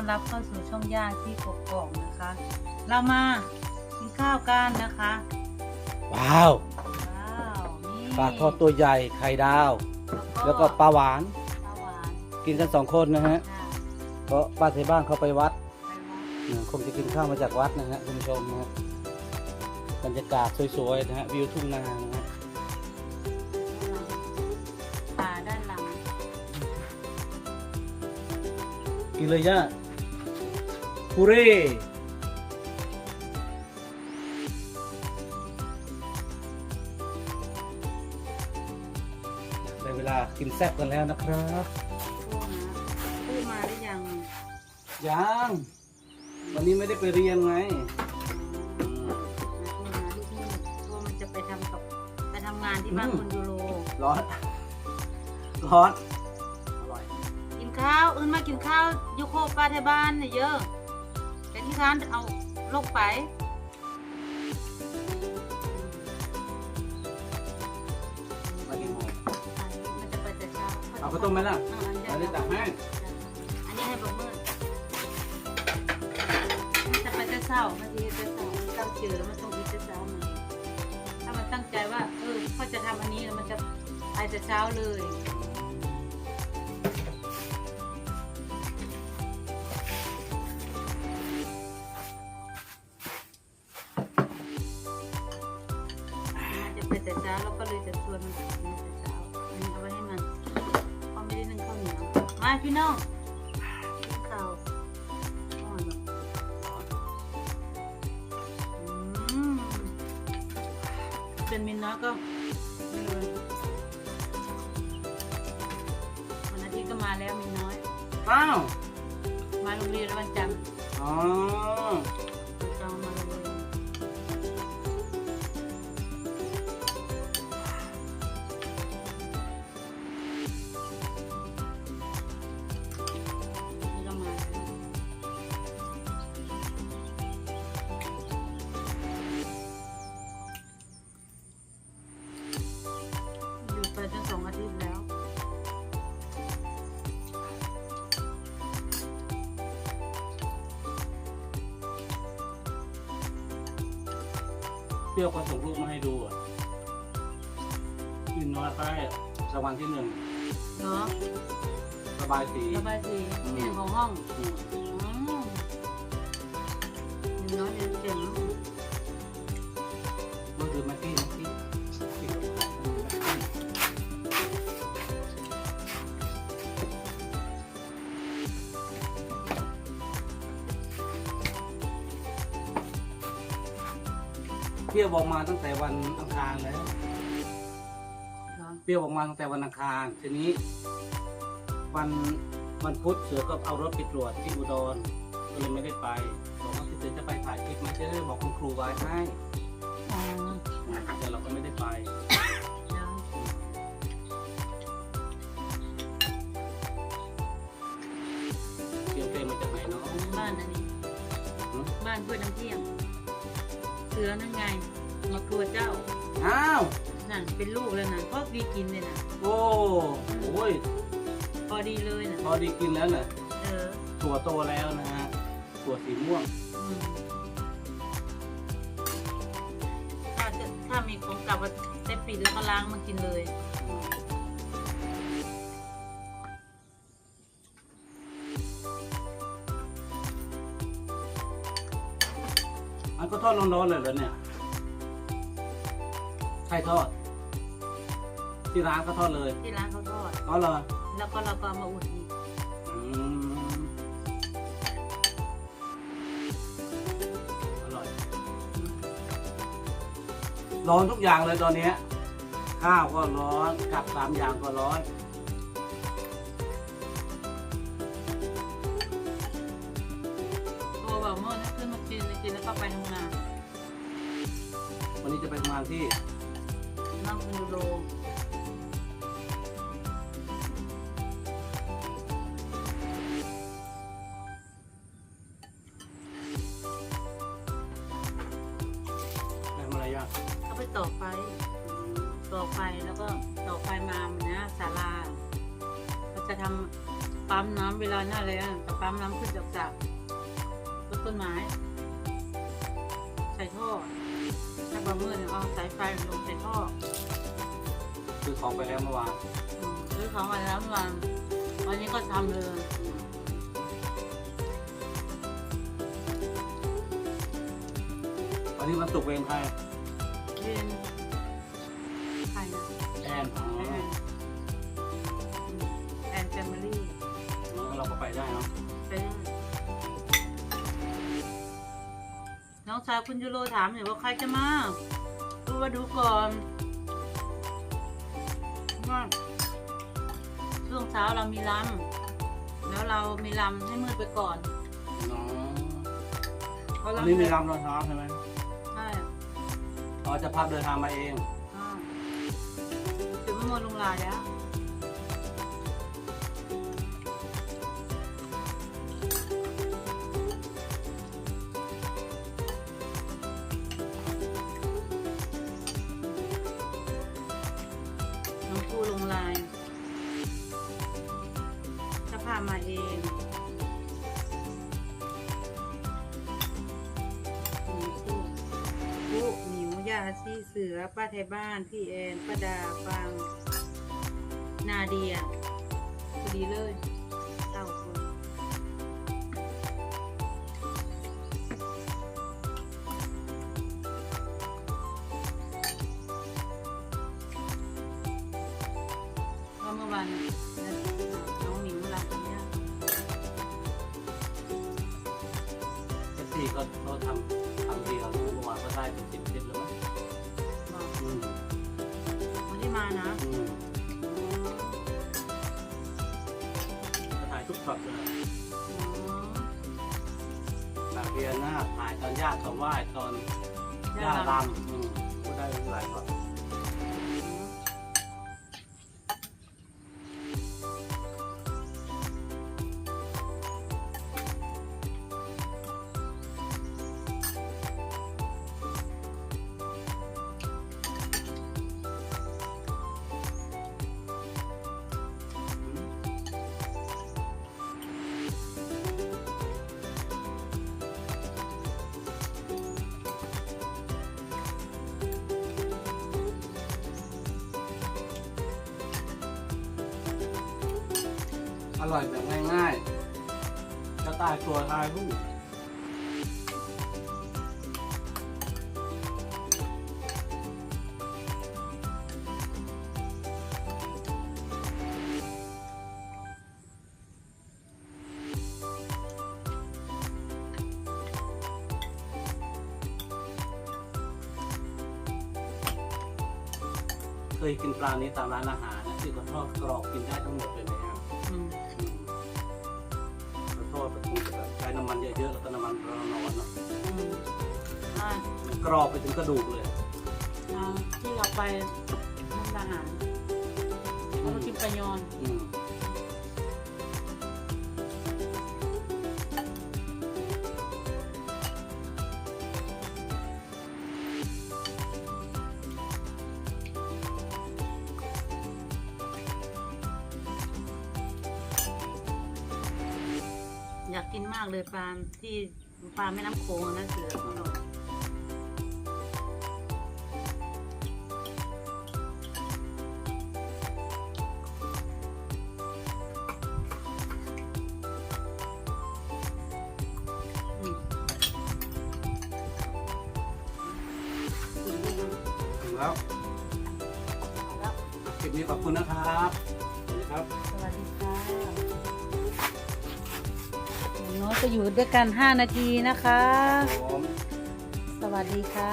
อนรับเข้าสู่ช่องย่าที่กกอกนะคะ เรามากินข้าวกันนะคะว้าวว้าวนี่ปลาทอดตัวใหญ่ไข่ดาว แล้วก็ปลาหวาน ปลาหวานกินกันสองคนนะฮะค่ะเพราะป้าเสบ้านเขาไปวัดไปวัดนะคงจะกินข้าวมาจากวัดนะฮะคุณผู้ชมนะฮะบรรยากาศสวยๆนะฮะวิวทุ่งนานะฮะปลาด้านหลัง กินเลยย่า ปูเร่ได้เวลากินแซ่บกันแล้วนะครับพูดนะพูดมาหรือยัง ยังวันนี้ไม่ได้ไปเรียนไงพูดนะลูกนี่เพราะมันจะไปทำกับไปทำงานที่บ้านอืมคุณยูโรร้อนร้อน อร่อย กินข้าวอื่นมากินข้าวยุโคป้าที่บ้านเนี่ยเยอะแต่ ที่ร้านเอาลงไปมากินหมูมันจะไปแต่เช้าเอาข้าวต้มไหมล่ะเอาอันเอาได้ตักให้อันนี้ให้บอกมืดมันจะไปแต่เช้ามันจะแต่เช้ามันตั้งเจอแล้วมันต้องไปแต่เช้ามันถ้ามันตั้งใจว่า เออเขาจะทำอันนี้แล้วมันจะไปแต่เช้าเลย เลยจะชวนมันกินแต่เช้าอันนี้เอาไว้ให้มันเขาไม่ได้นึ่งข้าวเหนียว มาพี่น้องกินข้าวอ่อนอืมเป็นมินน้อยก็ไม่รู้วันอาทิตย์ก็มาแล้วมินน้อย อ้าว มาโรงเรียนแล้ววันจันทร์ เปรี้ยวก็ส่งรูปมาให้ดูอะกินน้อยไปรางวัลที่หนึ่งเนาะสบายสีระบายสีเสียงของห้องอืมอืมน้อยเรียนเก่งเนอะมันคือแม็กกี้แม็กกี้ เปรี้ยวบอกมาตั้งแต่วันอังคารแล้วเนาะเปรี้ยวออกมาตั้งแต่วันอังคาร ทีนี้วันวันพุธเสือก็เอารถไปตรวจที่อุดรก็เลยไม่ได้ไปบอกว่าพี่เสือจะไปถ่ายคลิปไหมจะได้บอกคุณครูไว้ให้อ๋อแต่เราก็ไม่ได้ไปเนาะเปรี้ยวเต็มมาจากไหนเนาะบ้านอันนี้หือบ้านเพื่อนน้ำเที่ยง เสือนั่นไงมาครัวเจ้า อ้าว นั่นเป็นลูกแล้วนะพอดีกินเลยนะโอ้โอ้ยพอดีเลยนะพอดีกินแล้วน่ะเออถั่วโตแล้วนะฮะถั่วสีม่วง อืมถ้าจะถ้ามีของกลับมาเต็มปีแล้วก็ล้างมากินเลย ทอดร้อนๆเลยเหรอเนี่ยใครทอด ที่ร้านก็ทอดเลยที่ร้านเขาทอด อ๋อเหรอแล้วก็เราก็เอามาอุ่นอีก อืมอร่อย ร้อนทุกอย่างเลยตอนเนี้ยข้าวก็ร้อนกับสามอย่างก็ร้อน กินกินแล้วก็ไปทำงานวันนี้จะไปทำงานที่นั่งคุณยูโรไปทำอะไรย่างเขาไปต่อไฟต่อไฟแล้วก็ต่อไฟมามันนะศาลาเขาจะทำปั๊มน้ำเวลาหน้าแล้งกับปั๊มน้ำขึ้นจากสระต้นต้นไม้ใส่ท่อถ้าบางเมื่อเนี่ยเอาสายไฟลงใส่ท่อคือของไปแล้วเมื่อวานอืมซื้อของมาแล้วเมื่อวานวันนี้ก็ทำเลยวันนี้วันศุกร์เวรใคร เรียน น้องชายคุณยูโรถามอยู่ว่าใครจะมาดูว่าดูก่อนว่าช่วงเช้าเรามีลำแล้วเรามีลำให้มืดไปก่อนอ๋อเพราะวัเรานนี้มีรำตอนเช้าใช่ไหมใช่อ๋อจะพักเดินทางมาเองอ่าถึงมนลงลายแล้ว มาเองผู้หมิวยาชีเสือ ป้าไทยบ้าน พี่แอนป้าดาฟัง นาเดียพอดีเลย เอฟซีก็เขาทำทำดีเราเมื่อวานก็ได้เป็นสิบคลิปแล้วมั้งบอกอืมวันที่มานะอืมก็ถ่ายทุกช็อตเลยอ๋อตาเรียนหน้าถ่ายตอนญาติตอนไหว้ตอนญาติรำอืมก็ได้หลายช็อต อร่อยแบบง่ายๆจะตายตัวทายลูกเคยกินปลานี้ตามร้านอาหารนะที่เขาทอดกรอบกินได้ทั้งหมดเลยไหมครับ อืมขอโทษมันคงจะแบบใช้น้ำมันเยอะๆแล้วก็น้ำมันร้อนๆเนาะอืมใช่มันกรอบไปถึงกระดูกเลยเอาที่เราไปมุกดาหารเราไปกินปลายอน อืม กกินมากเลยปลาที่ปลาแม่น้ำโขงอะนะเสือของเราอืมอืมถึงแล้วเอาแล้วคลิปนี้ขอบคุณนะครับ สวัสดีครับ สวัสดีค่ะอย่าง น้อยก็อยู่ด้วยกัน 5 นาทีนะคะผมสวัสดีค่ะ